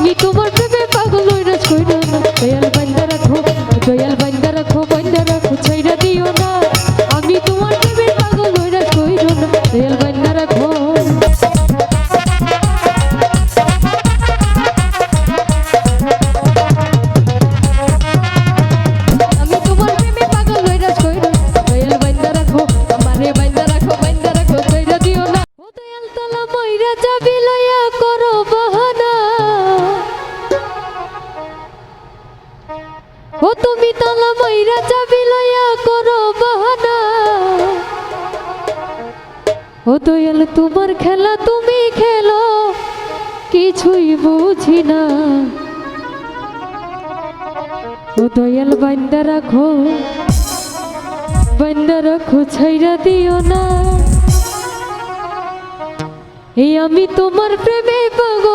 আমি তোমার প্রেমে পাগল হয়ে রাজ কইরা দয়াল বান্দা রাখো দয়াল ও তুমি তালা ময়রা চাবি লইয়া করো বাহানা। ও দয়াল, তোমার খেলা তুমি খেলো, কিছুই বুঝি না। ও দয়াল বান্দা রাখো বান্দা রাখো ছাইরা দিও না। এই আমি তোমার প্রেমে পাগল,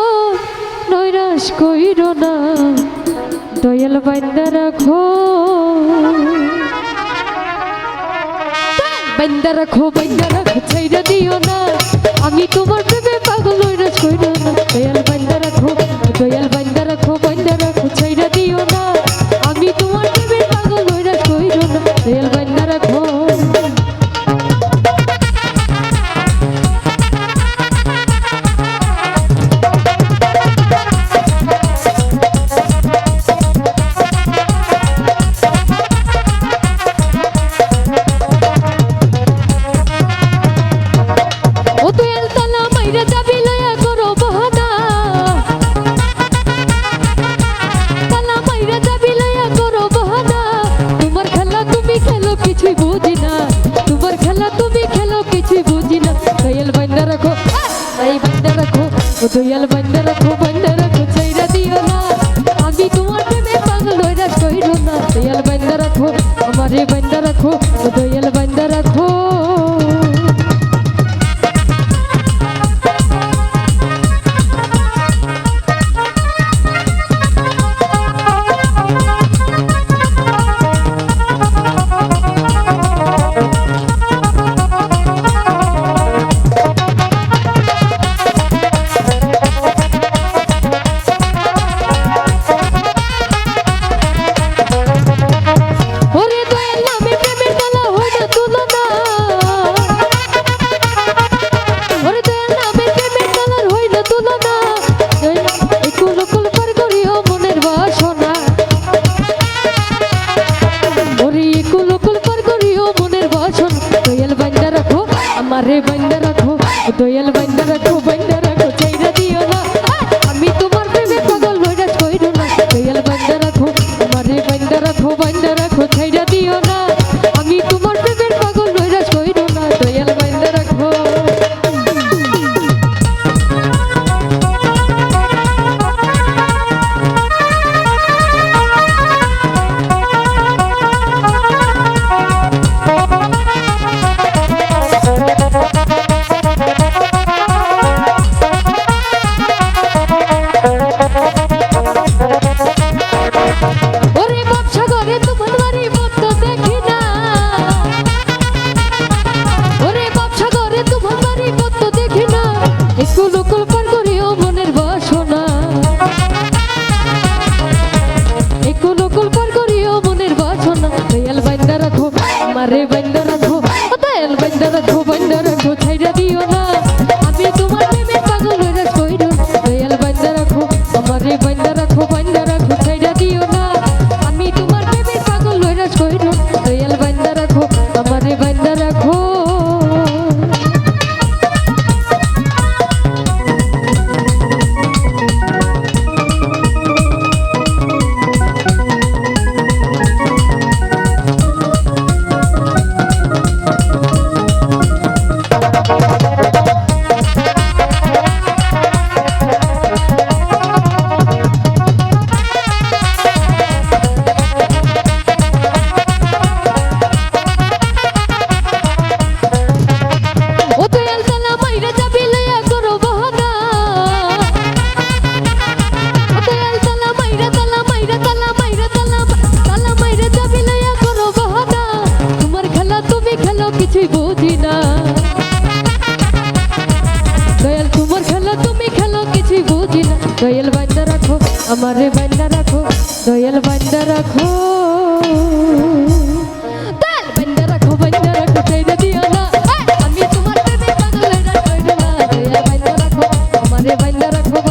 নৈরাশ কইরো না। দয়াল বাইন্দ রাখো। বাইন্দ রাখো বাইন্দ রাখো ছাইরা দিও না। আমি তোমার প্রেমে পাগল হইরা ছাইরা দয়াল দয়াল अरे बंद रखो दोयल बंद रखो बंद रखो দয়াল বান্দা রাখো, আমারে বান্দা রাখো, দয়াল বান্দা রাখো। আমি তোমার প্রেমে পাগল রাখো দয়াল বান্দা রাখো, আমারে বান্দা রাখো।